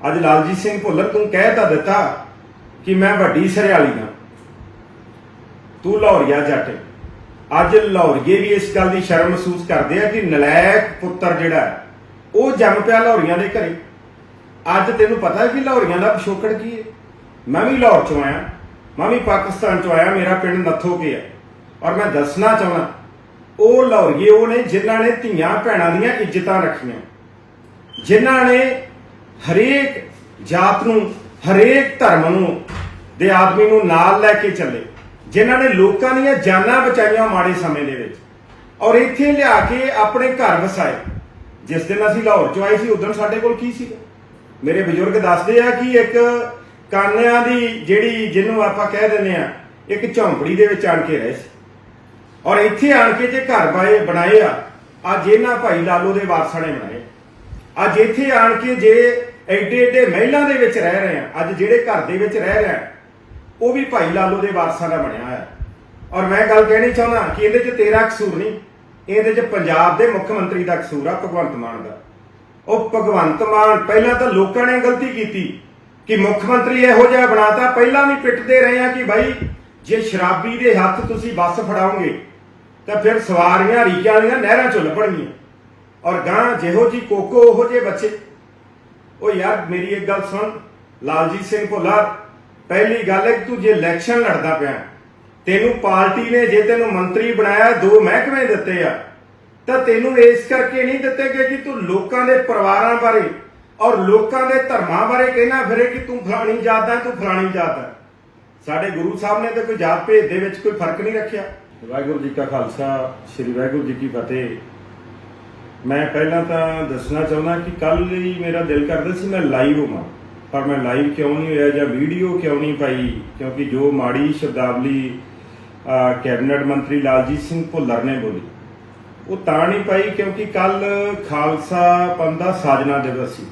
ਅੱਜ ਲਾਲਜੀਤ ਸਿੰਘ ਭੁੱਲਰ, ਤੂੰ ਕਹਿ ਤਾਂ ਦਿੱਤਾ ਕਿ ਮੈਂ ਵੱਡੀ ਸਰਿਆਲੀ ਦਾ ਤੂੰ ਲਾਹੌਰੀਆ ਜੱਟ ਅੱਜ ਲਾਹੌਰੀਏ ਵੀ ਇਸ ਗੱਲ ਦੀ ਸ਼ਰਮ ਮਹਿਸੂਸ ਕਰਦੇ ਆ ਕਿ ਨਲਾਇਕ ਪੁੱਤਰ ਜਿਹੜਾ ਉਹ ਜੰਮ ਪਿਆ ਲਾਹੌਰੀਆਂ ਦੇ ਘਰੇ। ਅੱਜ ਤੈਨੂੰ ਪਤਾ ਹੈ ਕਿ ਲਾਹੌਰੀਆਂ ਦਾ ਪਿਛੋਕੜ ਕੀ ਹੈ। ਮੈਂ ਵੀ ਲਾਹੌਰ ਚੋਂ ਆਇਆ, ਮੈਂ ਵੀ ਪਾਕਿਸਤਾਨ ਚੋਂ ਆਇਆ, ਮੇਰਾ ਪਿੰਡ ਨੱਥੋ ਕੇ ਹੈ ਔਰ ਮੈਂ ਦੱਸਣਾ ਚਾਹੁੰਦਾ, ਉਹ ਲਾਹੌਰੀਏ ਉਹ ਨੇ ਜਿਨ੍ਹਾਂ ਨੇ ਧੀਆਂ ਭੈਣਾਂ ਦੀਆਂ ਇੱਜ਼ਤਾਂ ਰੱਖੀਆਂ, ਜਿਨ੍ਹਾਂ ਨੇ ਹਰੇਕ ਜਾਤ ਨੂੰ, ਹਰੇਕ ਧਰਮ ਨੂੰ, ਦੇ ਆਦਮੀ ਨੂੰ ਨਾਲ ਲੈ ਕੇ ਚੱਲੇ। ਜਿਨ੍ਹਾਂ ਨੇ ਲੋਕਾਂ ਦੀਆਂ ਜਾਨਾਂ ਬਚਾਈਆਂ ਮਾੜੇ ਸਮੇਂ ਦੇ ਵਿੱਚ। ਔਰ ਇੱਥੇ ਲਿਆ ਕੇ ਆਪਣੇ ਘਰ ਵਸਾਏ। ਜਿਸ ਦਿਨ ਅਸੀਂ ਲਾਹੌਰ 'ਚ ਆਏ ਸੀ ਉਦੋਂ ਸਾਡੇ ਕੋਲ ਕੀ ਸੀਗਾ? ਮੇਰੇ ਬਜ਼ੁਰਗ ਦੱਸਦੇ ਆ ਕਿ ਇੱਕ ਕਾਨਿਆਂ ਦੀ ਜਿਹੜੀ ਜਿਹਨੂੰ ਆਪਾਂ ਕਹਿ ਦਿੰਦੇ ਆ, ਇੱਕ ਝੌਂਪੜੀ ਦੇ ਵਿੱਚ ਆਣ ਕੇ ਰਹੇ ਸੀ। ਔਰ ਇੱਥੇ ਆਣ ਕੇ ਜੇ ਘਰ ਬਾਏ ਬਣਾਏ ਆ, ਅੱਜ ਇਹਨਾਂ ਭਾਈ ਲਾਲੋ ਦੇ ਵਾਰਸਾਂ ਨੇ ਬਣਾਏ। ਅੱਜ ਇੱਥੇ ਆਣ ਕੇ ਜੇ ਐਡੇ ਐਡੇ ਮਹਿਲਾਂ ਦੇ ਵਿੱਚ ਰਹਿ ਰਹੇ ਆ, ਅੱਜ ਜਿਹੜੇ ਘਰ ਦੇ ਵਿੱਚ ਰਹਿ ਰਹੇ ਆ, ਉਹ ਵੀ ਭਾਈ ਲਾਲੋ ਦੇ ਵਾਰਸਾਂ ਦਾ ਬਣਿਆ ਹੋਇਆ। ਔਰ ਮੈਂ ਗੱਲ ਕਹਿਣੀ ਚਾਹੁੰਦਾ ਕਿ ਇਹਦੇ 'ਚ ਤੇਰਾ ਕਸੂਰ ਨਹੀਂ, ਇਹਦੇ 'ਚ ਪੰਜਾਬ ਦੇ ਮੁੱਖ ਮੰਤਰੀ ਦਾ ਕਸੂਰ ਆ, ਭਗਵੰਤ ਮਾਨ ਦਾ। ਉਹ ਭਗਵੰਤ ਮਾਨ ਪਹਿਲਾਂ ਤਾਂ ਲੋਕਾਂ ਨੇ ਗਲਤੀ ਕੀਤੀ ਕਿ ਮੁੱਖ ਮੰਤਰੀ ਇਹੋ ਜਿਹਾ ਬਣਾਤਾ, ਪਹਿਲਾਂ ਵੀ ਪਿੱਟਦੇ ਰਹੇ ਆ ਕਿ ਭਾਈ ਜੇ ਸ਼ਰਾਬੀ ਦੇ ਹੱਥ ਤੁਸੀਂ ਬੱਸ ਫੜਾਓਗੇ, ਤਾਂ ਫਿਰ ਸਵਾਰੀਆਂ ਰੀਕਾਂ ਵਾਲੀਆਂ ਨਹਿਰਾਂ ਚੋਂ ਲੱਭਣਗੀਆਂ। ਔਰ ਗਾਂ ਜਿਹੋ ਜੀ ਕੋਕੋ ਉਹੋ ਜੇ ਬੱਚੇ। ਉਹ ਯਾਰ ਮੇਰੀ ਇੱਕ ਗੱਲ ਸੁਣ, ਲਾਲਜੀਤ ਸਿੰਘ ਭੁੱਲਰ, ਪਹਿਲੀ ਗੱਲ ਹੈ ਕਿ ਤੂੰ ਜੇ ਇਲੈਕਸ਼ਨ ਲੜਦਾ ਪਿਆ, ਤੈਨੂੰ ਪਾਰਟੀ ਨੇ ਜੇ ਤੈਨੂੰ ਮੰਤਰੀ ਬਣਾਇਆ, ਦੋ ਮਹਿਕਮੇ ਦਿੱਤੇ ਆ, ਤਾਂ ਤੈਨੂੰ ਇਸ ਕਰਕੇ ਨਹੀਂ ਦਿੱਤੇ ਗਏ ਕਿ ਤੂੰ ਲੋਕਾਂ ਦੇ ਪਰਿਵਾਰਾਂ ਬਾਰੇ ਔਰ ਲੋਕਾਂ ਦੇ ਧਰਮਾਂ ਬਾਰੇ ਕਹਿਣਾ ਫਿਰੇ ਕਿ ਤੂੰ ਫਲਾਣੀ ਜਾਤ ਹੈ ਤੂੰ ਫਲਾਣੀ ਜਾਤ ਹੈ ਸਾਡੇ ਗੁਰੂ ਸਾਹਿਬ ਨੇ ਤਾਂ ਕੋਈ ਜਾਤ ਭੇਦ ਦੇ ਵਿੱਚ ਕੋਈ ਫ਼ਰਕ ਨਹੀਂ ਰੱਖਿਆ। ਵਾਹਿਗੁਰੂ ਜੀ ਕਾ ਖਾਲਸਾ, ਸ੍ਰੀ ਵਾਹਿਗੁਰੂ ਜੀ ਕੀ ਫਤਿਹ। ਮੈਂ ਪਹਿਲਾਂ ਤਾਂ ਦੱਸਣਾ ਚਾਹੁੰਦਾ ਕਿ ਕੱਲ ਹੀ ਮੇਰਾ ਦਿਲ ਕਰਦਾ ਸੀ ਮੈਂ ਲਾਈਵ ਹੋਵਾਂ। ਪਰ ਮੈਂ ਲਾਈਵ ਕਿਉਂ ਨਹੀਂ ਹੋਇਆ ਜਾਂ ਵੀਡੀਓ ਕਿਉਂ ਨਹੀਂ ਪਾਈ? ਕਿਉਂਕਿ ਜੋ ਮਾੜੀ ਸ਼ਬਦਾਵਲੀ ਕੈਬਨਿਟ ਮੰਤਰੀ ਲਾਲਜੀਤ ਸਿੰਘ ਭੁੱਲਰ ਨੇ ਬੋਲੀ, ਉਹ ਤਾਂ ਨਹੀਂ ਪਾਈ ਕਿਉਂਕਿ ਕੱਲ ਖਾਲਸਾ ਪੰਥ ਦਾ ਸਾਜਨਾ ਦਿਵਸ ਸੀ।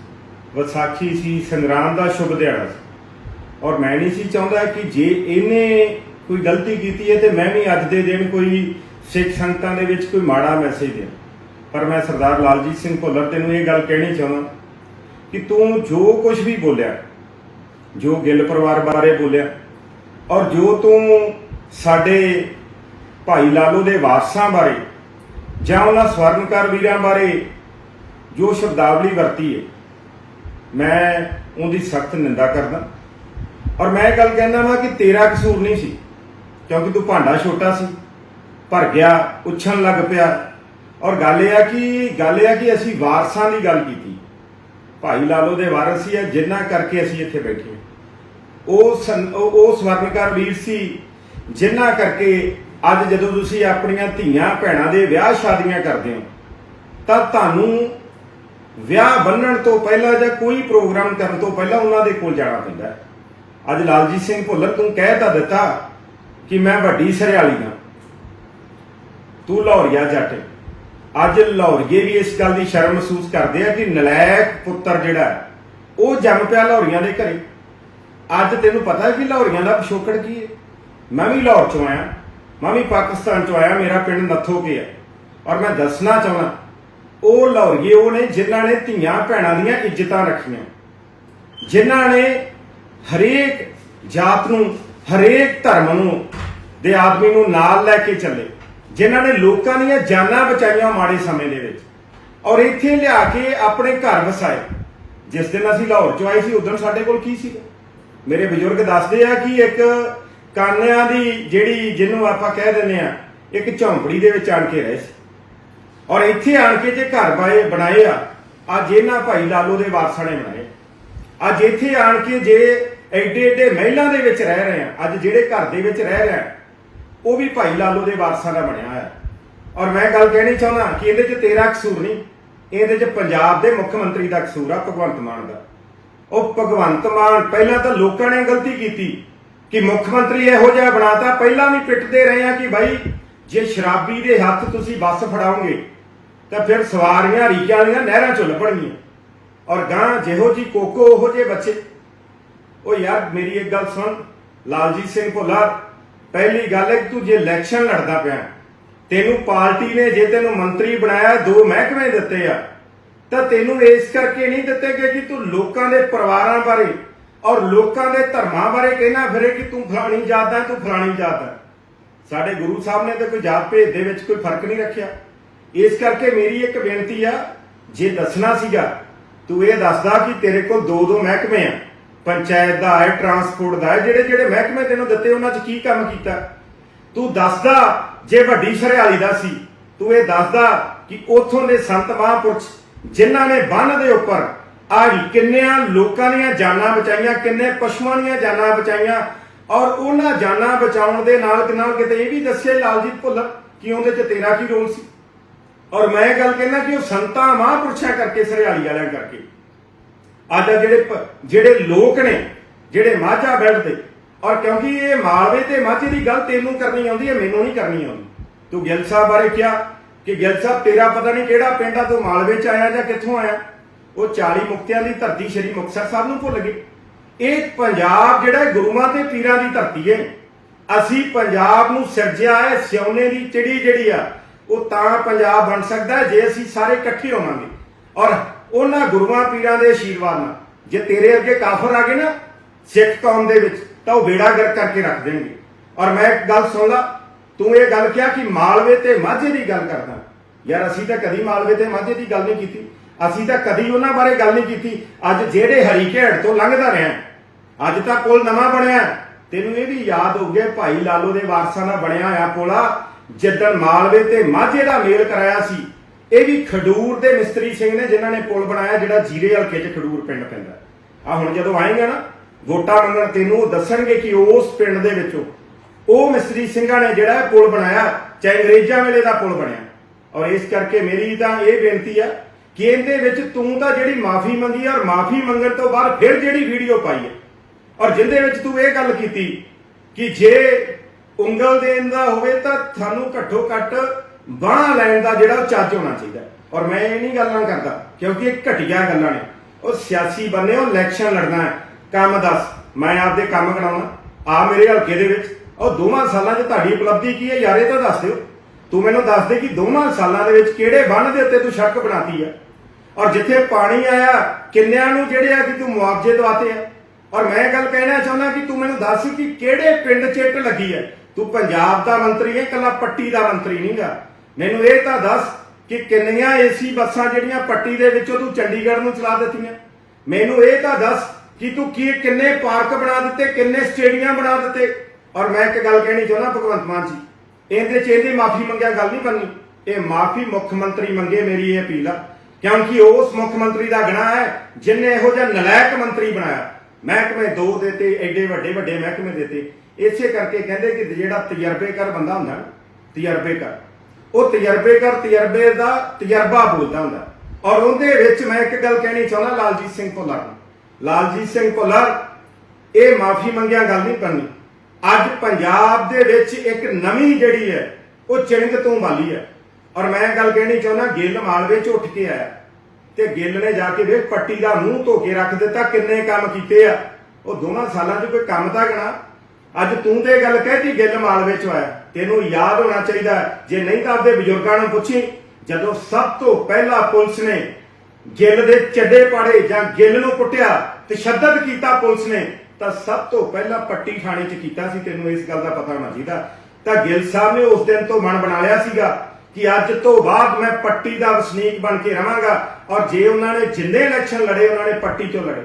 ਵਿਸਾਖੀ ਸੀ ਸੰਗਰਾਮ ਦਾ ਸ਼ੁਭ ਦਿਹਾੜਾ ਸੀ। ਔਰ ਮੈਂ ਨਹੀਂ ਸੀ ਚਾਹੁੰਦਾ ਕਿ ਜੇ ਇਹਨੇ ਕੋਈ ਗਲਤੀ ਕੀਤੀ ਹੈ ਤੇ ਮੈਂ ਵੀ ਅੱਜ ਦੇ ਦਿਨ ਕੋਈ ਸਿੱਖ ਸੰਗਤਾਂ ਦੇ ਵਿੱਚ ਕੋਈ ਮਾੜਾ ਮੈਸੇਜ ਦਿਆਂ। ਪਰ ਮੈਂ ਸਰਦਾਰ ਲਾਲਜੀਤ ਸਿੰਘ ਭੁੱਲਰ ਤੈਨੂੰ ਇਹ ਗੱਲ ਕਹਿਣੀ ਚਾਹੁੰਦਾ ਕਿ ਤੂੰ ਜੋ ਕੁਝ ਵੀ ਬੋਲਿਆ, ਜੋ ਗਿੱਲ ਪਰਿਵਾਰ ਬਾਰੇ ਬੋਲਿਆ ਔਰ ਜੋ ਤੂੰ ਸਾਡੇ ਭਾਈ ਲਾਲੋ ਦੇ ਵਾਰਸਾਂ ਬਾਰੇ ਜਾਂ ਉਹਨਾਂ ਸਵਰਨਕਾਰ ਵੀਰਾਂ ਬਾਰੇ ਜੋ ਸ਼ਬਦਾਵਲੀ ਵਰਤੀ ਹੈ, ਮੈਂ ਉਹਦੀ ਸਖਤ ਨਿੰਦਾ ਕਰਦਾ। ਔਰ ਮੈਂ ਇਹ ਗੱਲ ਕਹਿੰਦਾ ਵਾਂ ਕਿ ਤੇਰਾ ਕਸੂਰ ਨਹੀਂ ਸੀ, ਕਿਉਂਕਿ ਤੂੰ ਭਾਂਡਾ ਛੋਟਾ ਸੀ, ਭਰ ਗਿਆ ਉੱਛਣ ਲੱਗ ਪਿਆ ਔਰ ਗੱਲ ਇਹ ਆ ਕਿ, ਗੱਲ ਇਹ ਆ ਕਿ ਅਸੀਂ ਵਾਰਸਾਂ ਦੀ ਗੱਲ ਕੀਤੀ। ਭਾਈ ਲਾਲੋ ਦੇ ਵਾਰਸ ਹੀ ਆ ਜਿਨ੍ਹਾਂ ਕਰਕੇ ਅਸੀਂ ਇੱਥੇ ਬੈਠੇ ਉਹ ਉਹ ਸਵਰਨਕਾਰ ਵੀਰ ਸੀ ਜਿਨ੍ਹਾਂ ਕਰਕੇ ਅੱਜ ਜਦੋਂ ਤੁਸੀਂ ਆਪਣੀਆਂ ਧੀਆਂ ਭੈਣਾਂ ਦੇ ਵਿਆਹ ਸ਼ਾਦੀਆਂ ਕਰਦੇ ਹੋ, ਤਾਂ ਤੁਹਾਨੂੰ ਵਿਆਹ ਬੰਨਣ ਤੋਂ ਪਹਿਲਾਂ ਜਾਂ ਕੋਈ ਪ੍ਰੋਗਰਾਮ ਕਰਨ ਤੋਂ ਪਹਿਲਾਂ ਉਹਨਾਂ ਦੇ ਕੋਲ ਜਾਣਾ ਪੈਂਦਾ ਅੱਜ ਲਾਲਜੀਤ ਸਿੰਘ ਭੁੱਲਰ, ਤੂੰ ਕਹਿ ਤਾਂ ਦਿੱਤਾ ਕਿ ਮੈਂ ਵੱਡੀ ਸਰਿਆਲੀ ਹਾਂ। ਤੂੰ ਲਾਹੌਰੀਆ ਜੱਟ ਅੱਜ ਲਾਹੌਰੀਏ ਵੀ ਇਸ ਗੱਲ ਦੀ ਸ਼ਰਮ ਮਹਿਸੂਸ ਕਰਦੇ ਆ ਕਿ ਨਲਾਇਕ ਪੁੱਤਰ ਜਿਹੜਾ ਉਹ ਜੰਮ ਪਿਆ ਲਾਹੌਰੀਆਂ ਦੇ ਘਰੇ। ਅੱਜ ਤੈਨੂੰ ਪਤਾ ਹੈ ਕਿ ਲਾਹੌਰੀਆਂ ਦਾ ਪਿਛੋਕੜ ਕੀ ਹੈ? ਮੈਂ ਵੀ ਲਾਹੌਰ ਚੋਂ ਆਇਆ, ਮੈਂ ਵੀ ਪਾਕਿਸਤਾਨ ਚੋਂ ਆਇਆ, ਮੇਰਾ ਪਿੰਡ ਨੱਥੋ ਕੇ ਹੈ ਔਰ ਮੈਂ ਦੱਸਣਾ ਚਾਹੁੰਦਾ, ਉਹ ਲਾਹੌਰੀਏ, ਉਹ ਨੇ ਜਿਨ੍ਹਾਂ ਨੇ ਧੀਆਂ ਭੈਣਾਂ ਦੀਆਂ ਇੱਜ਼ਤਾਂ ਰੱਖੀਆਂ। ਜਿਨ੍ਹਾਂ ਨੇ ਹਰੇਕ ਜਾਤ ਨੂੰ, ਹਰੇਕ ਧਰਮ ਨੂੰ, ਦੇ ਆਦਮੀ ਨੂੰ ਨਾਲ ਲੈ ਕੇ ਚੱਲੇ। ਜਿਨ੍ਹਾਂ ਨੇ ਲੋਕਾਂ ਦੀਆਂ ਜਾਨਾਂ ਬਚਾਈਆਂ ਮਾੜੇ ਸਮੇਂ ਦੇ ਵਿੱਚ। ਔਰ ਇੱਥੇ ਲਿਆ ਕੇ ਆਪਣੇ ਘਰ ਵਸਾਏ। ਜਿਸ ਦਿਨ ਅਸੀਂ ਲਾਹੌਰ 'ਚ ਆਏ ਸੀ ਉਦੋਂ ਸਾਡੇ ਕੋਲ ਕੀ ਸੀਗਾ? ਮੇਰੇ ਬਜ਼ੁਰਗ ਦੱਸਦੇ ਆ ਕਿ ਇੱਕ ਕਾਨਿਆਂ ਦੀ ਜਿਹੜੀ ਜਿਹਨੂੰ ਆਪਾਂ ਕਹਿ ਦਿੰਦੇ ਆ, ਇੱਕ ਝੌਂਪੜੀ ਦੇ ਵਿੱਚ ਆਣ ਕੇ ਰਹੇ ਸੀ। ਔਰ ਇੱਥੇ ਆਣ ਕੇ ਜੇ ਘਰ ਬਾਏ ਬਣਾਏ ਆ, ਅੱਜ ਇਹਨਾਂ ਭਾਈ ਲਾਲੋ ਦੇ ਵਾਰਸਾਂ ਨੇ ਬਣਾਏ। ਅੱਜ ਇੱਥੇ ਆਣ ਕੇ ਜੇ ਐਡੇ ਐਡੇ ਮਹਿਲਾਂ ਦੇ ਵਿੱਚ ਰਹਿ ਰਹੇ ਆ, ਅੱਜ ਜਿਹੜੇ ਘਰ ਦੇ ਵਿੱਚ ਰਹਿ ਰਹੇ ਆ ਉਹ ਵੀ ਭਾਈ ਲਾਲੋ ਦੇ ਵਾਰਸਾਂ ਦਾ ਬਣਿਆ ਹੋਇਆ। ਔਰ ਮੈਂ ਗੱਲ ਕਹਿਣੀ ਚਾਹੁੰਦਾ ਕਿ ਇਹਦੇ 'ਚ ਤੇਰਾ ਕਸੂਰ ਨਹੀਂ, ਇਹਦੇ 'ਚ ਪੰਜਾਬ ਦੇ ਮੁੱਖ ਮੰਤਰੀ ਦਾ ਕਸੂਰ ਆ, ਭਗਵੰਤ ਮਾਨ ਦਾ। ਉਹ ਭਗਵੰਤ ਮਾਨ ਪਹਿਲਾਂ ਤਾਂ ਲੋਕਾਂ ਨੇ ਗਲਤੀ ਕੀਤੀ ਕਿ ਮੁੱਖ ਮੰਤਰੀ ਇਹੋ ਜਿਹਾ ਬਣਾਤਾ, ਪਹਿਲਾਂ ਵੀ ਪਿੱਟਦੇ ਰਹੇ ਆ ਕਿ ਭਾਈ ਜੇ ਸ਼ਰਾਬੀ ਦੇ ਹੱਥ ਤੁਸੀਂ ਬੱਸ ਫੜਾਓਗੇ, ਤਾਂ ਫਿਰ ਸਵਾਰੀਆਂ ਰੀਕਾਂ ਵਾਲੀਆਂ ਨਹਿਰਾਂ ਚ ਲੱਭਣਗੀਆਂ ਔਰ ਗਾਂ ਜਿਹੋ ਜੀ ਕੋਕੋ, ਉਹੋ ਜੇ ਬੱਚੇ। ਉਹ ਯਾਰ ਮੇਰੀ ਇੱਕ ਗੱਲ ਸੁਣ, ਲਾਲਜੀਤ ਸਿੰਘ ਭੁੱਲਰ ਪਹਿਲੀ ਗੱਲ ਹੈ ਕਿ ਤੂੰ ਜੇ ਇਲੈਕਸ਼ਨ ਲੜਦਾ ਪਿਆ, ਤੈਨੂੰ ਪਾਰਟੀ ਨੇ ਜੇ ਤੈਨੂੰ ਮੰਤਰੀ ਬਣਾਇਆ, ਦੋ ਮਹਿਕਮੇ ਦਿੱਤੇ ਆ, ਤਾਂ ਤੈਨੂੰ ਇਸ ਕਰਕੇ ਨਹੀਂ ਦਿੱਤੇ ਗਏ ਕਿ ਤੂੰ ਲੋਕਾਂ ਦੇ ਪਰਿਵਾਰਾਂ ਬਾਰੇ ਔਰ ਲੋਕਾਂ ਦੇ ਧਰਮਾਂ ਬਾਰੇ ਕਹਿਣਾ ਫਿਰੇ ਕਿ ਤੂੰ ਫਲਾਣੀ ਜਾਤ ਦਾ ਤੂੰ ਫਲਾਣੀ ਜਾਤ ਦਾ ਸਾਡੇ ਗੁਰੂ ਸਾਹਿਬ ਨੇ ਤਾਂ ਕੋਈ ਜਾਤ ਭੇਦ ਦੇ ਵਿੱਚ ਕੋਈ ਫ਼ਰਕ ਨਹੀਂ ਰੱਖਿਆ। ਇਸ ਕਰਕੇ ਮੇਰੀ ਇੱਕ ਬੇਨਤੀ ਆ, ਜੇ ਦੱਸਣਾ ਸੀਗਾ, ਤੂੰ ਇਹ ਦੱਸਦਾ ਕਿ ਤੇਰੇ ਕੋਲ ਦੋ ਦੋ ਮਹਿਕਮੇ ਆ। ਪੰਚਾਇਤ ਦਾ ਹੈ ਟਰਾਂਸਪੋਰਟ ਦਾ ਹੈ, ਜਿਹੜੇ ਜਿਹੜੇ ਮਹਿਕਮੇ ਤੈਨੂੰ ਦਿੱਤੇ, ਉਹਨਾਂ 'ਚ ਕੀ ਕੰਮ ਕੀਤਾ? ਤੂੰ ਦੱਸਦਾ ਜੇ ਵੱਡੀ ਸ਼ਰਿਆਲੀ ਦਾ ਸੀ, ਤੂੰ ਇਹ ਦੱਸਦਾ ਕਿ ਉਥੋਂ ਦੇ ਸੰਤ ਮਹਾਂਪੁਰਸ਼ ਜਿਨ੍ਹਾਂ ਨੇ ਬੰਨ ਦੇ ਉੱਪਰ ਆ ਕਿੰਨਿਆਂ ਲੋਕਾਂ ਦੀਆਂ ਜਾਨਾਂ ਬਚਾਈਆਂ, ਕਿੰਨੇ ਪਸ਼ੂਆਂ ਦੀਆਂ ਜਾਨਾਂ ਬਚਾਈਆਂ, ਔਰ ਉਹਨਾਂ ਜਾਨਾਂ ਬਚਾਉਣ ਦੇ ਨਾਲ ਨਾਲ ਕਿਤੇ ਇਹ ਵੀ ਦੱਸਿਆ, ਲਾਲਜੀਤ ਭੁੱਲਰ, ਕਿ ਉਹਦੇ 'ਚ ਤੇਰਾ ਕੀ ਰੋਲ ਸੀ? ਔਰ ਮੈਂ ਇਹ ਗੱਲ ਕਹਿਣਾ ਕਿ ਉਹ ਸੰਤਾਂ ਮਹਾਂਪੁਰਸ਼ਾਂ ਕਰਕੇ, ਸਰਿਆਲੀ ਵਾਲਿਆਂ ਕਰਕੇ। ਅੱਜ ਜਿਹੜੇ ਜਿਹੜੇ ਲੋਕ ਨੇ, ਜਿਹੜੇ ਮਾਝਾ ਬੈਲਟ ਤੇ ਔਰ ਕਿਉਂਕਿ ਇਹ ਮਾਲਵੇ ਤੇ ਮਾਝੇ ਦੀ ਗੱਲ ਤੈਨੂੰ ਕਰਨੀ ਆਉਂਦੀ ਹੈ, ਮੈਨੂੰ ਨਹੀਂ ਕਰਨੀ ਆਉਂਦੀ। ਤੂੰ ਗਿੱਲ ਸਾਹਿਬ ਬਾਰੇ ਕਿਹਾ ਕਿ ਗਿੱਲ ਸਾਹਿਬ, ਤੇਰਾ ਪਤਾ ਨਹੀਂ ਕਿਹੜਾ ਪਿੰਡ ਆ, ਤੂੰ ਮਾਲਵੇ ਚ ਆਇਆ ਜਾਂ ਕਿੱਥੋਂ ਆਇਆ? ਉਹ 40 ਮੁਕਤਿਆਂ ਦੀ ਧਰਤੀ ਸ਼੍ਰੀ ਮੁਕਤਸਰ ਸਾਹਿਬ ਨੂੰ ਭੁੱਲ ਗਏ। ਇਹ ਪੰਜਾਬ ਜਿਹੜਾ ਗੁਰੂਆਂ ਤੇ ਪੀਰਾਂ ਦੀ ਧਰਤੀ ਹੈ। ਅਸੀਂ ਪੰਜਾਬ ਨੂੰ ਸਿਰਜਿਆ ਹੈ, ਸਿਉਨੇ ਦੀ ਚਿੜੀ ਜਿਹੜੀ ਆ, ਉਹ ਤਾਂ ਪੰਜਾਬ ਬਣ ਸਕਦਾ ਜੇ ਅਸੀਂ ਸਾਰੇ ਇਕੱਠੇ ਹੋਵਾਂਗੇ। ਔਰ ਉਹਨਾਂ ਗੁਰੂਆਂ ਪੀਰਾਂ ਦੇ ਆਸ਼ੀਰਵਾਦ ਨਾਲ। ਜੇ ਤੇਰੇ ਅੱਗੇ ਕਾਫਰ ਆ ਗਏ ਨਾ, ਸਿੱਖ ਕੌਮ ਦੇ ਵਿੱਚ, ਤਾਂ ਉਹ ਬੇੜਾ ਗਰਕ ਕਰਕੇ ਰੱਖ ਦੇਣਗੇ। ਔਰ ਮੈਂ ਇੱਕ ਗੱਲ ਸੁਣ ਲਾ ਤੂੰ ਇਹ ਗੱਲ ਕਿਹਾ ਕਿ ਮਾਲਵੇ ਤੇ ਮਾਝੇ ਦੀ ਗੱਲ ਕਰਦਾ। ਯਾਰ ਅਸੀਂ ਤਾਂ ਕਦੀ ਮਾਲਵੇ ਤੇ ਮਾਝੇ ਦੀ ਗੱਲ ਨਹੀਂ ਕੀਤੀ। ਅਸੀਂ ਤਾਂ ਕਦੀ ਉਹਨਾਂ ਬਾਰੇ ਗੱਲ ਨਹੀਂ ਕੀਤੀ। ਅੱਜ ਜਿਹੜੇ ਹਰੀਕੇੜ ਤੋਂ ਲੰਘਦਾ ਰਿਹਾ ਅੱਜ ਤਾਂ ਪੁਲ ਨਵਾਂ ਬਣਿਆ ਤੈਨੂੰ ਇਹ ਵੀ ਯਾਦ ਹੋ ਗਿਆ ਭਾਈ ਲਾਲੋ ਦੇ ਵਾਰਸਾਂ ਨਾਲ ਬਣਿਆ ਹੋਇਆ ਪੁਲਾ, ਜਿੱਦਣ ਮਾਲਵੇ ਤੇ ਮਾਝੇ ਦਾ ਮੇਲ ਕਰਾਇਆ ਸੀ ਇਹ ਵੀ ਖਡੂਰ ਦੇ ਮਿਸਤਰੀ ਸਿੰਘ ਨੇ ਜਿਨ੍ਹਾਂ ਨੇ ਪੁਲ ਬਣਾਇਆ ਜਿਹੜਾ ਜੀਰੇ ਹਲਕੇ 'ਚ ਖਡੂਰ ਪਿੰਡ ਪੈਂਦਾ। ਆ ਹੁਣ ਜਦੋਂ ਆਏਗਾ ਨਾ, ਵੋਟਾਂ ਮੰਗਣ ਤੈਨੂੰ ਦੱਸਣਗੇ ਕਿ ਉਸ ਪਿੰਡ ਦੇ ਵਿੱਚੋਂ ਉਹ ਮਿਸਤਰੀ ਸਿੰਘਾਂ ਨੇ ਜਿਹੜਾ ਪੁਲ ਬਣਾਇਆ, ਚਾਹੇ ਅੰਗਰੇਜ਼ਾਂ ਵੇਲੇ ਦਾ ਪੁਲ ਬਣਿਆ। ਔਰ ਇਸ ਕਰਕੇ ਮੇਰੀ ਤਾਂ ਇਹ ਬੇਨਤੀ ਆ ਕਿ ਇਹਦੇ ਵਿੱਚ ਤੂੰ ਤਾਂ ਜਿਹੜੀ ਮਾਫੀ ਮੰਗੀ ਔਰ ਮਾਫੀ ਮੰਗਣ ਤੋਂ ਬਾਅਦ ਫਿਰ ਜਿਹੜੀ ਵੀਡੀਓ ਪਾਈ ਹੈ ਔਰ ਜਿੰਦੇ ਵਿੱਚ ਤੂੰ ਇਹ ਗੱਲ ਕੀਤੀ ਕਿ ਜੇ ਉਂਗਲ ਦੇਣ ਦਾ ਹੋਵੇ ਤਾਂ ਤੁਹਾਨੂੰ ਘੱਟੋ ਘੱਟ ਬਾਹਾਂ ਲੈਣ ਦਾ ਜਿਹੜਾ ਉਹ ਚੱਜ ਹੋਣਾ ਚਾਹੀਦਾ ਔਰ ਮੈਂ ਇਹ ਨਹੀਂ ਗੱਲਾਂ ਕਰਦਾ, ਕਿਉਂਕਿ ਇਹ ਘਟੀਆਂ ਗੱਲਾਂ ਨੇ। ਉਹ ਸਿਆਸੀ ਬੰਨੇ, ਉਹ ਇਲੈਕਸ਼ਨ ਲੜਨਾ ਹੈ। ਕੰਮ ਦੱਸ, ਮੈਂ ਆਪਦੇ ਕੰਮ ਕਰਾਉਣਾ। ਆ ਮੇਰੇ ਹਲਕੇ ਦੇ ਵਿੱਚ। ਉਹ ਦੋਵਾਂ ਸਾਲਾਂ 'ਚ ਤੁਹਾਡੀ ਉਪਲਬਧੀ ਕੀ ਹੈ? ਯਾਰ ਇਹ ਤਾਂ ਦੱਸ ਦਿਓ। ਤੂੰ ਮੈਨੂੰ ਦੱਸ ਦੇ ਕਿ ਦੋਵਾਂ ਸਾਲਾਂ ਦੇ ਵਿੱਚ ਕਿਹੜੇ ਬੰਨ ਦੇ ਉੱਤੇ ਤੂੰ ਸੜਕ ਬਣਾਤੀ ਆ ਔਰ ਜਿੱਥੇ ਪਾਣੀ ਆਇਆ, ਕਿੰਨਿਆਂ ਨੂੰ ਜਿਹੜੇ ਆ ਕਿ ਤੂੰ ਮੁਆਵਜ਼ੇ ਦਵਾਤੇ ਆ? ਔਰ ਮੈਂ ਇਹ ਗੱਲ ਕਹਿਣਾ ਚਾਹੁੰਦਾ ਕਿ ਤੂੰ ਮੈਨੂੰ ਦੱਸ ਕਿ ਕਿਹੜੇ ਪਿੰਡ ਚਿੱਟ ਲੱਗੀ ਹੈ? ਤੂੰ ਪੰਜਾਬ ਦਾ ਮੰਤਰੀ ਹੈ, ਇਕੱਲਾ ਪੱਟੀ ਦਾ ਮੰਤਰੀ ਨਹੀਂਗਾ ਮੈਨੂੰ ਇਹ ਤਾਂ ਦੱਸ ਕਿ ਕਿੰਨੀਆਂ ਏਸੀ ਬੱਸਾਂ ਜਿਹੜੀਆਂ ਪੱਟੀ ਦੇ ਵਿੱਚੋਂ ਤੂੰ ਚੰਡੀਗੜ੍ਹ ਨੂੰ ਚਲਾ ਦਿੱਤੀਆਂ? ਮੈਨੂੰ ਇਹ ਤਾਂ ਦੱਸ ਕਿ ਤੂੰ ਕੀ ਕਿੰਨੇ ਪਾਰਕ ਬਣਾ ਦਿੱਤੇ, ਕਿੰਨੇ ਸਟੇਡੀਅਮ ਬਣਾ ਦਿੱਤੇ? ਔਰ ਮੈਂ ਇੱਕ ਗੱਲ ਕਹਿਣੀ ਚਾਹੁੰਦਾ ਭਗਵੰਤ ਮਾਨ ਜੀ, ਇਹਦੇ ਚ ਇਹਦੀ ਮਾਫੀ ਮੰਗਿਆ ਗੱਲ ਨਹੀਂ ਬਣਨੀ। ਇਹ ਮਾਫੀ ਮੁੱਖ ਮੰਤਰੀ ਮੰਗੇ ਮੇਰੀ ਇਹ ਅਪੀਲ ਆ, ਕਿਉਂਕਿ ਉਸ ਮੁੱਖ ਮੰਤਰੀ ਦਾ ਗਣਾ ਹੈ ਜਿਨੇ ਇਹੋ ਜਿਹਾ ਨਲਾਇਕ ਮੰਤਰੀ ਬਣਾਇਆ। ਮਹਿਕਮੇ ਦੋ ਦੇਤੇ ਐਡੇ ਵੱਡੇ ਵੱਡੇ ਮਹਿਕਮੇ ਦੇਤੇ। ਇਸੇ ਕਰਕੇ ਕਹਿੰਦੇ ਕਿ ਜਿਹੜਾ ਤਜਰਬੇਕਾਰ ਬੰਦਾ ਹੁੰਦਾ ਨਾ, ਤਜਰਬੇਕਾਰ ਉਹ ਤਜਰਬੇਕਾਰ ਤਜਰਬੇ ਦਾ ਤਜਰਬਾ ਬੋਲਦਾ ਹੁੰਦਾ। ਔਰ ਉਹਦੇ ਵਿੱਚ ਮੈਂ ਇੱਕ ਗੱਲ ਕਹਿਣੀ ਚਾਹੁੰਦਾ, ਲਾਲਜੀਤ ਸਿੰਘ ਭੁੱਲਰ ਨੂੰ। ਲਾਲਜੀਤ ਸਿੰਘ ਭੁੱਲਰ, ਇਹ ਮਾਫੀ ਮੰਗਿਆ ਗੱਲ ਨਹੀਂ ਕਰਨੀ। ਅੱਜ ਪੰਜਾਬ ਦੇ ਵਿੱਚ ਇੱਕ ਨਵੀਂ ਜਿਹੜੀ ਹੈ, ਉਹ ਚਿੰਗ ਤੋਂ ਵਾਲੀ ਹੈ। ਔਰ ਮੈਂ ਗੱਲ ਕਹਿਣੀ ਚਾਹੁੰਦਾ, ਗਿੱਲ ਮਾਲਵੇ ਚ ਉੱਠ ਕੇ ਆਇਆ। ਤੇ ਗਿੱਲ ਨੇ ਜਾ ਕੇ ਵੇਖ, ਪੱਟੀ ਦਾ ਮੂੰਹ ਧੋ ਕੇ ਰੱਖ ਦਿੱਤਾ, ਕਿੰਨੇ ਕੰਮ ਕੀਤੇ ਆ। ਉਹ ਦੋਵਾਂ ਸਾਲਾਂ 'ਚ ਕੋਈ ਕੰਮ ਤਾਂ ਗਣਾ। ਅੱਜ ਤੂੰ ਤੇ ਇਹ ਗੱਲ ਕਹਿਤੀ ਗਿੱਲ ਮਾਲਵੇ ਚ ਆਇਆ। ਤੈਨੂੰ ਯਾਦ ਹੋਣਾ ਚਾਹੀਦਾ ਜੇ ਨਹੀਂ ਤਾਂ ਆਪਦੇ ਬਜ਼ੁਰਗਾਂ ਨੂੰ ਪੁੱਛੀ, ਜਦੋਂ ਸਭ ਤੋਂ ਪਹਿਲਾਂ ਪੁਲਿਸ ਨੇ ਗਿੱਲ ਦੇ ਚੱਡੇ ਪਾੜੇ ਜਾਂ ਗਿੱਲ ਨੂੰ ਕੁੱਟਿਆ ਤਸ਼ੱਦਦ ਕੀਤਾ ਪੁਲਿਸ ਨੇ, ਤਾਂ ਸਭ ਤੋਂ ਪਹਿਲਾਂ ਪੱਟੀ ਥਾਣੇ 'ਚ ਕੀਤਾ ਸੀ। ਤੈਨੂੰ ਇਸ ਗੱਲ ਦਾ ਪਤਾ ਹੋਣਾ ਚਾਹੀਦਾ। ਤਾਂ ਗਿੱਲ ਸਾਹਿਬ ਨੇ ਉਸ ਦਿਨ ਤੋਂ ਮਨ ਬਣਾ ਲਿਆ ਸੀਗਾ ਕਿ ਅੱਜ ਤੋਂ ਬਾਅਦ ਮੈਂ ਪੱਟੀ ਦਾ ਵਸਨੀਕ ਬਣ ਕੇ ਰਵਾਂਗਾ ਔਰ ਜੇ ਉਹਨਾਂ ਨੇ ਜਿੰਨੇ ਇਲੈਕਸ਼ਨ ਲੜੇ, ਉਹਨਾਂ ਨੇ ਪੱਟੀ ਚੋਂ ਲੜੇ।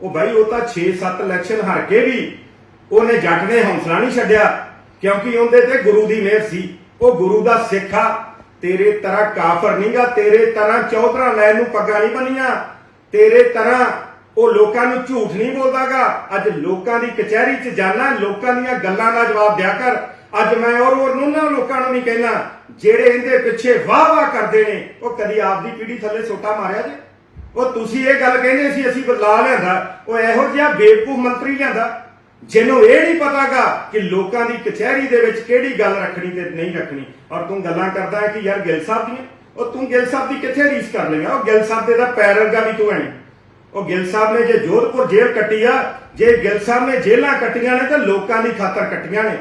ਉਹ ਭਾਈ ਉਹ ਤਾਂ 6-7 ਇਲੈਕਸ਼ਨ ਹਾਰ ਕੇ ਵੀ ਉਹਨੇ ਜੱਟ ਨੇ ਹੌਸਲਾ ਨਹੀਂ ਛੱਡਿਆ। ਕਿਉਂਕਿ ਉਹਦੇ ਤੇ ਗੁਰੂ ਦੀ ਮਿਹਰ ਸੀ। ਉਹ ਗੁਰੂ ਦਾ ਸਿੱਖ ਆ ਤੇਰੇ ਤਰ੍ਹਾਂ ਕਾਫਰ ਨਹੀਂਗਾ, ਤੇਰੇ ਤਰ੍ਹਾਂ ਚੌਧਰਾ ਲੈਣ ਨੂੰ ਪੱਗਾਂ ਨਹੀਂ ਬੰਨੀਆਂ। ਤੇਰੇ ਤਰ੍ਹਾਂ ਉਹ ਲੋਕਾਂ ਨੂੰ ਝੂਠ ਨਹੀਂ ਬੋਲਦਾਗਾ। ਅੱਜ ਲੋਕਾਂ ਦੀ ਕਚਹਿਰੀ 'ਚ ਜਾਣਾ ਲੋਕਾਂ ਦੀਆਂ ਗੱਲਾਂ ਦਾ ਜਵਾਬ ਦਿਆ ਕਰ। ਅੱਜ ਮੈਂ ਔਰ ਔਰ ਉਹਨਾਂ ਲੋਕਾਂ ਨੂੰ ਨਹੀਂ ਕਹਿਣਾ ਜਿਹੜੇ ਇਹਦੇ ਪਿੱਛੇ ਵਾਹ ਵਾਹ ਕਰਦੇ ਨੇ, ਉਹ ਕਦੀ ਆਪਦੀ ਪੀੜੀ ਥੱਲੇ ਸੋਟਾ ਮਾਰਿਆ ਜੇ? ਉਹ ਤੁਸੀਂ ਇਹ ਗੱਲ ਕਹਿੰਦੇ ਸੀ, ਅਸੀਂ ਬਦਲਾ ਲਿਆਂਦਾ। ਉਹ ਇਹੋ ਜਿਹਾ ਬੇਵਕੂਫ ਮੰਤਰੀ ਲਿਆਂਦਾ। ਜਿਹਨੂੰ ਇਹ ਨਹੀਂ ਪਤਾਗਾ ਕਿ ਲੋਕਾਂ ਦੀ ਕਚਹਿਰੀ ਦੇ ਵਿੱਚ ਕਿਹੜੀ ਗੱਲ ਰੱਖਣੀ ਤੇ ਨਹੀਂ ਰੱਖਣੀ। ਔਰ ਤੂੰ ਗੱਲਾਂ ਕਰਦਾ ਹੈ ਕਿ ਯਾਰ ਗਿੱਲ ਸਾਹਿਬ ਦੀਆਂ? ਉਹ ਤੂੰ ਗਿੱਲ ਸਾਹਿਬ ਦੀ ਕਿੱਥੇ ਰੀਸ ਕਰ ਲੇਗਾ ਉਹ ਗਿੱਲ ਸਾਹਿਬ ਦੇ ਦਾ ਪੈਰ ਵੀ ਤੂੰ ਹੈ ਉਹ ਗਿੱਲ ਸਾਹਿਬ ਨੇ ਜੇ ਜੋਧਪੁਰ ਜੇਲ੍ਹ ਕੱਟੀ ਆ ਜੇ ਗਿੱਲ ਸਾਹਿਬ ਨੇ ਜੇਲ੍ਹਾਂ ਕੱਟੀਆਂ ਨੇ ਤਾਂ ਲੋਕਾਂ ਦੀ ਖਾਤਰ ਕੱਟੀਆਂ ਨੇ।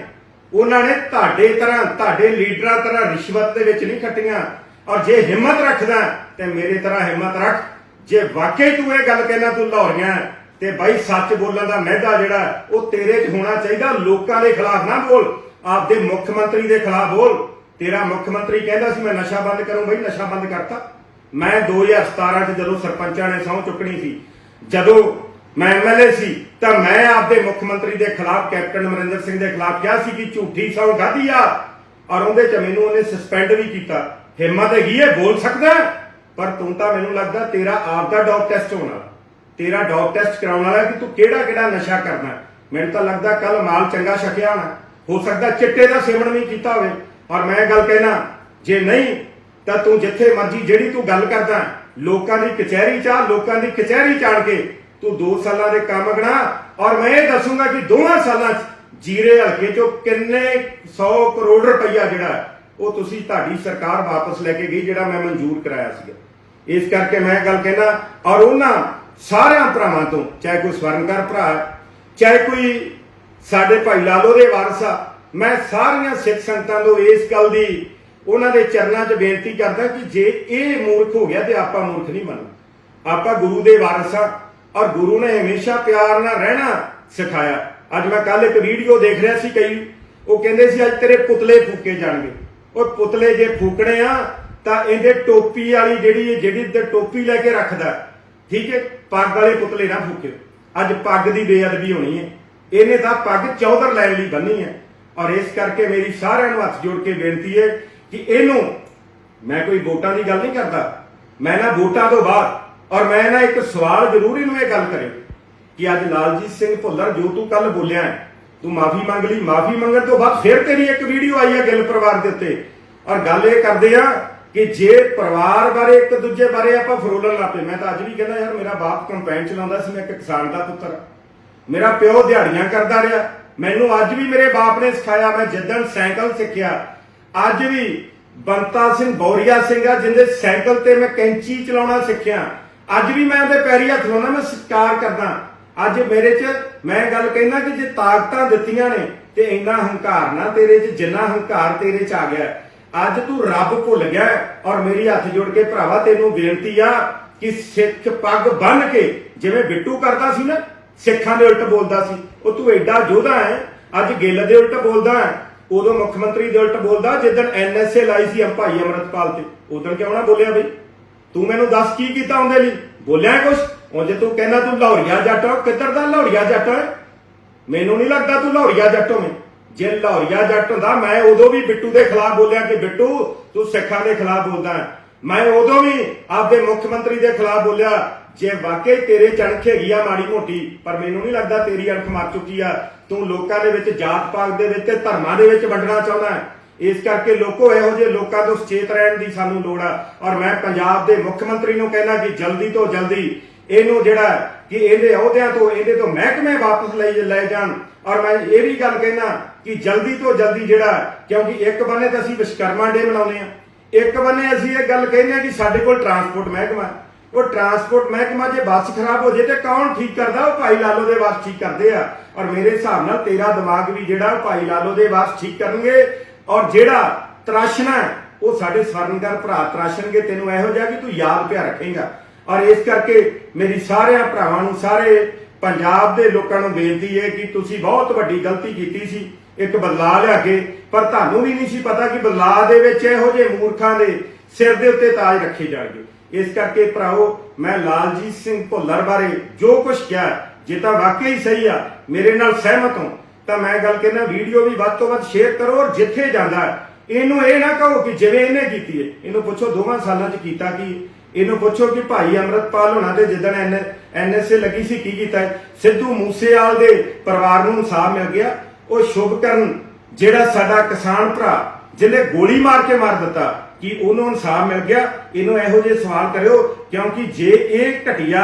ਉਹਨਾਂ ਨੇ ਤੁਹਾਡੇ ਤਰ੍ਹਾਂ ਤੁਹਾਡੇ ਲੀਡਰਾਂ ਤਰ੍ਹਾਂ ਰਿਸ਼ਵਤ ਦੇ ਵਿੱਚ ਨਹੀਂ ਕੱਟੀਆਂ ਔਰ ਜੇ ਹਿੰਮਤ ਰੱਖਦਾ ਤੇ ਮੇਰੇ ਤਰ੍ਹਾਂ ਹਿੰਮਤ ਰੱਖ। ਜੇ ਵਾਕਈ ਤੂੰ ਇਹ ਗੱਲ ਕਹਿਣਾ ਤੂੰ ਲਾਹੌਰੀਆਂ ਹੈ, ਤੇ ਬਾਈ ਸੱਚ ਬੋਲਣ ਦਾ ਮਹਿਦਾ ਜਿਹੜਾ ਉਹ ਤੇਰੇ 'ਚ ਹੋਣਾ ਚਾਹੀਦਾ, ਲੋਕਾਂ ਦੇ ਖਿਲਾਫ ਨਾ ਬੋਲ, ਆਪਦੇ ਮੁੱਖ ਮੰਤਰੀ ਦੇ ਖਿਲਾਫ ਬੋਲ। ਤੇਰਾ ਮੁੱਖ ਮੰਤਰੀ ਕਹਿੰਦਾ ਸੀ, ਮੈਂ ਨਸ਼ਾ ਬੰਦ ਕਰੂੰ ਬਈ, ਨਸ਼ਾ ਬੰਦ ਕਰਤਾ। ਮੈਂ 2017 ਚ ਜਦੋਂ ਸਰਪੰਚਾਂ ਨੇ ਸਹੁੰ ਚੁੱਕਣੀ ਸੀ, ਜਦੋਂ ਮੈਂ ਐਮਐਲਏ ਸੀ, ਤਾਂ ਮੈਂ ਆਪਦੇ ਮੁੱਖ ਮੰਤਰੀ ਦੇ ਖਿਲਾਫ, ਕੈਪਟਨ ਅਮਰਿੰਦਰ ਸਿੰਘ ਦੇ ਖਿਲਾਫ ਕਿਹਾ ਸੀ ਕਿ ਝੂਠੀ ਸਹੁੰ ਖਾਧੀ ਆ, ਔਰ ਉਹਦੇ ਚ ਮੈਨੂੰ ਉਹਨੇ ਸਸਪੈਂਡ ਵੀ ਕੀਤਾ। ਹਿੰਮਤ ਹੈਗੀ ਹੈ, ਬੋਲ ਸਕਦਾ ਪਰ ਤੂੰ ਤਾਂ ਮੈਨੂੰ ਲੱਗਦਾ ਤੇਰਾ ਆਪ ਦਾ ਡੌਪ ਟੈਸਟ ਹੋਣਾ। ਤੇਰਾ ਡੌਪ ਟੈਸਟ ਕਰਾਉਣ ਵਾਲਾ ਕਿ ਤੂੰ ਕਿਹੜਾ ਕਿਹੜਾ ਨਸ਼ਾ ਕਰਨਾ ਮੈਨੂੰ ਤਾਂ ਲੱਗਦਾ ਕੱਲ ਮਾਲ ਚੰਗਾ ਛਕਿਆ ਹੋਣਾ। ਹੋ ਸਕਦਾ ਚਿੱਟੇ ਦਾ ਸੇਵਨ ਵੀ ਕੀਤਾ ਹੋਵੇ। ਔਰ ਮੈਂ ਗੱਲ ਕਹਿਣਾ, ਜੇ ਨਹੀਂ, ਤਾਂ ਤੂੰ ਜਿੱਥੇ ਮਰਜ਼ੀ ਜਿਹੜੀ ਤੂੰ ਗੱਲ ਕਰਦਾ ਲੋਕਾਂ ਦੀ ਕਚਹਿਰੀ ਚ ਲੋਕਾਂ ਦੀ ਕਚਹਿਰੀ ਚਾੜ ਕੇ ਤੂੰ 2 ਸਾਲਾਂ ਦੇ ਕੰਮ ਗਣਾ ਔਰ ਮੈਂ ਇਹ ਦੱਸੂਗਾ ਕਿ ਦੋਵਾਂ ਸਾਲਾਂ ਚ ਜੀਰੇ ਹਲਕੇ ਚੋਂ ਕਿੰਨੇ 100 ਕਰੋੜ ਰੁਪਈਆ ਜਿਹੜਾ ਉਹ ਤੁਸੀਂ ਤੁਹਾਡੀ ਸਰਕਾਰ ਵਾਪਸ ਲੈ ਕੇ ਗਈ, ਜਿਹੜਾ ਮੈਂ ਮਨਜ਼ੂਰ ਕਰਾਇਆ ਸੀ ਇਸ ਕਰਕੇ ਮੈਂ ਗੱਲ ਕਹਿਣਾ, ਔਰ ਉਹਨਾਂ ਸਾਰਿਆਂ ਭਰਾਵਾਂ ਤੋਂ, ਚਾਹੇ ਕੋਈ ਸਵਰਨਕਾਰ ਭਰਾ ਚਾਹੇ ਕੋਈ ਸਾਡੇ ਭਾਈ ਲਾਲੋ ਦੇ ਵਾਰਸ ਆ, ਮੈਂ ਸਾਰੀਆਂ ਸਿੱਖ ਸੰਗਤਾਂ ਨੂੰ ਇਸ ਗੱਲ ਦੀ ਉਹਨਾਂ ਦੇ ਚਰਨਾਂ 'ਚ ਬੇਨਤੀ ਕਰਦਾ ਕਿ ਜੇ ਇਹ ਮੂਰਖ ਹੋ ਗਿਆ ਤੇ ਆਪਾਂ ਮੂਰਖ ਨਹੀਂ ਬਣਨਾ। ਆਪਾਂ ਗੁਰੂ ਦੇ ਵਾਰਸ ਆ ਔਰ ਗੁਰੂ ਨੇ ਹਮੇਸ਼ਾ ਪਿਆਰ ਨਾਲ ਰਹਿਣਾ ਸਿਖਾਇਆ। ਅੱਜ ਮੈਂ ਕੱਲ ਇੱਕ ਵੀਡੀਓ ਦੇਖ ਰਿਹਾ ਸੀ ਕਈ, ਉਹ ਕਹਿੰਦੇ ਸੀ, ਅੱਜ ਤੇਰੇ ਪੁਤਲੇ ਫੂਕੇ ਜਾਣਗੇ। ਉਹ ਪੁਤਲੇ ਜੇ ਫੂਕਣੇ ਆ, ਤਾਂ ਇਹਦੇ ਟੋਪੀ ਵਾਲੀ ਜਿਹੜੀ ਜਿਹੜੀ ਤੇ ਟੋਪੀ ਲੈ ਕੇ ਰੱਖਦਾ ਠੀਕ ਹੈ, ਪੱਗ ਵਾਲੇ ਪੁਤਲੇ ਨਾ ਫੂਕੇ ਅੱਜ ਪੱਗ ਦੀ ਬੇਅਦਬੀ ਹੋਣੀ ਹੈ। ਇਹਨੇ ਤਾਂ ਪੱਗ ਚੌਧਰ ਲੈਣ ਲਈ ਬੰਨੀ ਹੈ। ਔਰ ਇਸ ਕਰਕੇ ਮੇਰੀ ਸਾਰਿਆਂ ਨੂੰ ਹੱਥ ਜੋੜ ਕੇ ਬੇਨਤੀ ਹੈ ਕਿ ਇਹਨੂੰ, ਮੈਂ ਕੋਈ ਵੋਟਾਂ ਦੀ ਗੱਲ ਨਹੀਂ ਕਰਦਾ। ਮੈਂ ਨਾ ਵੋਟਾਂ ਤੋਂ ਬਾਅਦ ਔਰ ਮੈਂ ਨਾ ਇੱਕ ਸਵਾਲ ਜ਼ਰੂਰ ਇਹਨੂੰ ਇਹ ਗੱਲ ਕਰੇ ਕਿ ਅੱਜ ਲਾਲਜੀਤ ਸਿੰਘ ਭੁੱਲਰ, ਜੋ ਤੂੰ ਕੱਲ ਬੋਲਿਆ ਤੂੰ ਮਾਫੀ ਮੰਗ ਲਈ, ਮਾਫੀ ਮੰਗਣ ਤੋਂ ਬਾਅਦ ਫਿਰ ਤੇਰੀ ਇੱਕ ਵੀਡੀਓ ਆਈ ਹੈ ਗਿੱਲ ਪਰਿਵਾਰ ਦੇ ਉੱਤੇ। ਔਰ ਗੱਲ ਇਹ ਕਰਦੇ ਆ ਕਿ ਜੇ ਪਰਿਵਾਰ ਬਾਰੇ ਇੱਕ ਦੂਜੇ ਬਾਰੇ ਆਪਾਂ ਫਰੋਲਣ ਲੱਪੇ ਮੈਂ ਤਾਂ ਅੱਜ ਵੀ ਕਹਿੰਦਾ ਯਾਰ ਮੇਰਾ ਬਾਪ ਕੰਪੈਨ ਚਲਾਉਂਦਾ ਸੀ, ਮੈਂ ਇੱਕ ਕਿਸਾਨ ਦਾ ਪੁੱਤਰ। ਮੇਰਾ ਪਿਓ ਦਿਹਾੜੀਆਂ ਕਰਦਾ ਰਿਹਾ। ਮੈਨੂੰ ਅੱਜ ਵੀ ਮੇਰੇ ਬਾਪ ਨੇ ਸਿਖਾਇਆ, ਮੈਂ ਜਿੱਦਣ ਸਾਈਕਲ ਸਿੱਖਿਆ, ਅੱਜ ਵੀ ਬੰਤਾ ਸਿੰਘ, ਬੌਰੀਆ ਸਿੰਘ ਆ, ਜਿੰਦੇ ਸਾਈਕਲ ਤੇ ਮੈਂ ਕੈਂਚੀ ਚਲਾਉਣਾ ਸਿੱਖਿਆ। ਅੱਜ ਵੀ ਮੈਂ ਉਹਦੇ ਪੈਰੀ ਹੱਥ ਲਾਉਣਾ ਮੈਂ ਸਤਿਕਾਰ ਕਰਦਾ। ਅੱਜ ਮੇਰੇ 'ਚ ਮੈਂ ਗੱਲ ਕਹਿਣਾ ਕਿ ਜੇ ਤਾਕਤਾਂ ਦਿੱਤੀਆਂ ਨੇ, ਤੇ ਇੰਨਾ ਹੰਕਾਰ ਨਾ ਤੇਰੇ 'ਚ, ਜਿੰਨਾ ਹੰਕਾਰ ਤੇਰੇ 'ਚ ਆ ਗਿਆ। ਅੱਜ ਤੂੰ ਰੱਬ ਭੁੱਲ ਗਿਆ ਔਰ ਮੇਰੀ ਹੱਥ ਜੋੜ ਕੇ ਭਰਾਵਾ, ਤੈਨੂੰ ਬੇਨਤੀ ਆ ਕਿ ਸਿੱਖ ਪੱਗ ਬੰਨ ਕੇ, ਜਿਵੇਂ ਬਿੱਟੂ ਕਰਦਾ ਸੀ ਨਾ, ਸਿੱਖਾਂ ਦੇ ਉਲਟ ਬੋਲਦਾ ਸੀ। ਉਹ ਤੂੰ ਐਡਾ ਯੋਧਾ ਹੈ, ਅੱਜ ਗਿੱਲ ਦੇ ਉਲਟ ਬੋਲਦਾ ਹੈ। ਉਦੋਂ ਮੁੱਖ ਮੰਤਰੀ ਦੇ ਉਲਟ ਬੋਲਦਾ, ਜਿੱਦਣ ਐਨਐਸਏ ਲਾਈ ਸੀ ਭਾਈ ਅਮਰਤਪਾਲ ਤੇ। ਉਦੋਂ ਕਿਉਂ ਨਾ ਬੋਲਿਆ ਬਈ? ਤੂੰ ਮੈਨੂੰ ਦੱਸ ਕੀ ਕੀਤਾ ਉਹਦੇ ਲਈ? ਬੋਲਿਆ ਕੁਛ? ਉਹ ਜੇ ਤੂੰ ਕਹਿੰਦਾ ਤੂੰ ਲਾਹੌਰੀਆ ਜੱਟ ਆ ਕਿੱਧਰ ਦਾ ਲਾਹੌਰੀਆ ਜੱਟ ਹੈ? ਮੈਨੂੰ ਨਹੀਂ ਲੱਗਦਾ ਤੂੰ ਲਾਹੌਰੀਆ ਜੱਟ ਹੋਵੇਂ। ਜੇ ਲਾਹੌਰੀਆ ਜੱਟ ਹੁੰਦਾ, ਮੈਂ ਉਦੋਂ ਵੀ ਬਿੱਟੂ ਦੇ ਖਿਲਾਫ ਬੋਲਿਆ ਕਿ ਬਿੱਟੂ, ਤੂੰ ਸਿੱਖਾਂ ਦੇ ਖਿਲਾਫ ਬੋਲਦਾ ਮੈਂ ਉਦੋਂ ਵੀ ਆਪਦੇ ਮੁੱਖ ਮੰਤਰੀ ਦੇ ਖਿਲਾਫ ਬੋਲਿਆ, ਜੇ ਵਾਕਈ ਤੇਰੇ ਚਣਖ ਹੈਗੀ ਆ ਮਾੜੀ ਮੋਟੀ, ਪਰ ਮੈਨੂੰ ਨਹੀਂ ਲੱਗਦਾ ਤੇਰੀ ਅਣਖ ਮਰ ਚੁੱਕੀ ਆ। ਤੂੰ ਲੋਕਾਂ ਦੇ ਵਿੱਚ ਜਾਤ ਪਾਤ ਦੇ ਵਿੱਚ ਤੇ ਧਰਮਾਂ ਦੇ ਵਿੱਚ ਵੰਡਣਾ ਚਾਹੁੰਦਾ ਇਸ ਕਰਕੇ ਲੋਕੋ ਇਹੋ ਜਿਹੇ ਲੋਕਾਂ ਤੋਂ ਸੁਚੇਤ ਰਹਿਣ ਦੀ ਸਾਨੂੰ ਲੋੜ ਆ। ਔਰ ਮੈਂ ਪੰਜਾਬ ਦੇ ਮੁੱਖ ਮੰਤਰੀ ਨੂੰ ਕਹਿੰਦਾ ਕਿ ਜਲਦੀ ਤੋਂ ਜਲਦੀ ਇਹਨੂੰ ਜਿਹੜਾ ਕਿ ਇਹਦੇ ਅਹੁਦਿਆਂ ਤੋਂ, ਇਹਦੇ ਤੋਂ ਮਹਿਕਮੇ ਵਾਪਸ ਲਈ ਲੈ ਜਾਣ। ਔਰ ਮੈਂ ਇਹ ਵੀ ਗੱਲ ਕਹਿਣਾ ਕਿ ਜਲਦੀ ਤੋਂ ਜਲਦੀ ਜਿਹੜਾ, ਕਿਉਂਕਿ ਇੱਕ ਬੰਨੇ ਤਾਂ ਅਸੀਂ ਵਿਸ਼ਕਰਮਾ ਡੇ ਮਨਾਉਂਦੇ ਆ ਇੱਕ ਬੰਨੇ ਅਸੀਂ ਇਹ ਗੱਲ ਕਹਿੰਦੇ ਆ ਕਿ ਸਾਡੇ ਕੋਲ ਟਰਾਂਸਪੋਰਟ ਮਹਿਕਮਾ ਉਹ ਟਰਾਂਸਪੋਰਟ ਮਹਿਕਮਾ ਜੇ ਬੱਸ ਖਰਾਬ ਹੋ ਜੇ ਤੇ ਕੌਣ ਠੀਕ ਕਰਦਾ? ਉਹ ਭਾਈ ਲਾਲੋ ਦੇ ਵਾਸ ਠੀਕ ਕਰਦੇ ਆ। ਔਰ ਮੇਰੇ ਹਿਸਾਬ ਨਾਲ ਤੇਰਾ ਦਿਮਾਗ ਵੀ ਜਿਹੜਾ, ਉਹ ਭਾਈ ਲਾਲੋ ਦੇ ਵਾਸ ਠੀਕ ਕਰਨਗੇ। ਔਰ ਜਿਹੜਾ ਤਰਾਸ਼ਣਾ ਉਹ ਸਾਡੇ ਸਵਰਨਕਾਰ ਭਰਾ ਤਰਾਸ਼ਣਗੇ। ਤੈਨੂੰ ਇਹੋ ਜਿਹਾ ਕਿ ਤੂੰ ਯਾਦ ਪਿਆ ਰੱਖੇਗਾ। ਔਰ ਇਸ ਕਰਕੇ ਮੇਰੀ ਸਾਰਿਆਂ ਭਰਾਵਾਂ ਨੂੰ, ਸਾਰੇ ਪੰਜਾਬ ਦੇ ਲੋਕਾਂ ਨੂੰ ਬੇਨਤੀ ਹੈ ਕਿ ਤੁਸੀਂ ਬਹੁਤ ਵੱਡੀ ਗਲਤੀ ਕੀਤੀ ਸੀ, ਇੱਕ ਬਦਲਾਅ ਲਿਆ ਕੇ, ਪਰ ਤੁਹਾਨੂੰ ਵੀ ਨਹੀਂ ਸੀ ਪਤਾ ਕਿ ਬਦਲਾਅ ਦੇ ਵਿੱਚ ਇਹੋ ਜਿਹੇ ਮੂਰਖਾਂ ਦੇ ਸਿਰ ਦੇ ਉੱਤੇ ਤਾਜ ਰੱਖੇ ਜਾਣਗੇ। ਇਸ ਕਰਕੇ ਭਰਾਓ ਮੈਂ ਲਾਲਜੀਤ ਸਿੰਘ ਭੁੱਲਰ ਬਾਰੇ ਜੋ ਕੁਝ ਕਿਹਾ, ਜੇ ਤਾਂ ਵਾਕਈ ਸਹੀ ਆ, ਮੇਰੇ ਨਾਲ ਸਹਿਮਤ ਹੋ, ਤਾਂ ਮੈਂ ਗੱਲ ਕਹਿੰਦਾ, ਵੀਡੀਓ ਵੀ ਵੱਧ ਤੋਂ ਵੱਧ ਸ਼ੇਅਰ ਕਰੋ ਔਰ ਜਿੱਥੇ ਜਾਂਦਾ ਇਹਨੂੰ ਇਹ ਨਾ ਕਹੋ ਕਿ ਜਿਵੇਂ ਇਹਨੇ ਕੀਤੀ ਹੈ। ਇਹਨੂੰ ਪੁੱਛੋ, ਦੋਵਾਂ ਸਾਲਾਂ 'ਚ ਕੀਤਾ ਕੀ ਇਹਨੂੰ ਪੁੱਛੋ ਕਿ ਭਾਈ ਅਮਰਤਪਾਲ ਹੋਣਾ ਦੇ ਜਿੱਦਣ ਐਨਐਸਏ ਲੱਗੀ ਸੀ, ਕੀ ਕੀਤਾ ਸਿੱਧੂ ਮੂਸੇਵਾਲ ਦੇ ਪਰਿਵਾਰ ਨੂੰ ਇਨਸਾਫ ਮਿਲ ਗਿਆ। ਉਹ ਸ਼ੁਭਕਰਨ ਜਿਹੜਾ ਸਾਡਾ ਕਿਸਾਨ ਭਰਾ, ਜਿਹਨੇ ਗੋਲੀ ਮਾਰ ਕੇ ਮਾਰ ਦਿੱਤਾ, ਕਿ ਉਹਨੂੰ ਇਨਸਾਫ ਮਿਲ ਗਿਆ? ਇਹਨੂੰ ਇਹੋ ਜਿਹੇ ਸਵਾਲ ਕਰਿਓ, ਕਿਉਂਕਿ ਜੇ ਇਹ ਘਟੀਆ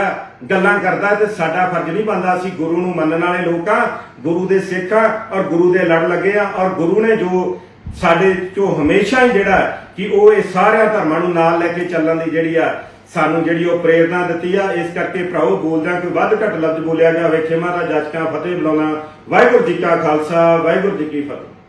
ਗੱਲਾਂ ਕਰਦਾ ਤੇ ਸਾਡਾ ਫਰਜ਼ ਨਹੀਂ ਬਣਦਾ ਅਸੀਂ ਗੁਰੂ ਨੂੰ ਮੰਨਣ ਵਾਲੇ ਲੋਕਾਂ, ਗੁਰੂ ਦੇ ਸਿੱਖਾਂ ਔਰ ਗੁਰੂ ਦੇ ਲੜ ਲੱਗੇ ਆ ਔਰ ਗੁਰੂ ਨੇ ਜੋ ਸਾਡੇ ਚੋਂ ਹਮੇਸ਼ਾ ਹੀ ਜਿਹੜਾ ਕਿ ਉਹ ਇਹ ਸਾਰਿਆਂ ਧਰਮਾਂ ਨੂੰ ਨਾਲ ਲੈ ਕੇ ਚੱਲਣ ਦੀ ਜਿਹੜੀ ਆ ਸਾਨੂੰ ਜਿਹੜੀ ਉਹ ਪ੍ਰੇਰਣਾ ਦਿੱਤੀ ਆ, ਇਸ ਕਰਕੇ ਭਰਾਓ ਬੋਲਦਿਆਂ ਕੋਈ ਵੱਧ ਘੱਟ ਲਫ਼ਜ਼ ਬੋਲਿਆ ਜਾਵੇ, ਖਿਮਾ ਦਾ ਜੱਜ ਕਾ ਫਤਿਹ ਬੁਲਾਉਣਾ ਵਾਹਿਗੁਰੂ ਜੀ ਕਾ ਖਾਲਸਾ, ਵਾਹਿਗੁਰੂ ਜੀ ਕੀ ਫਤਿਹ।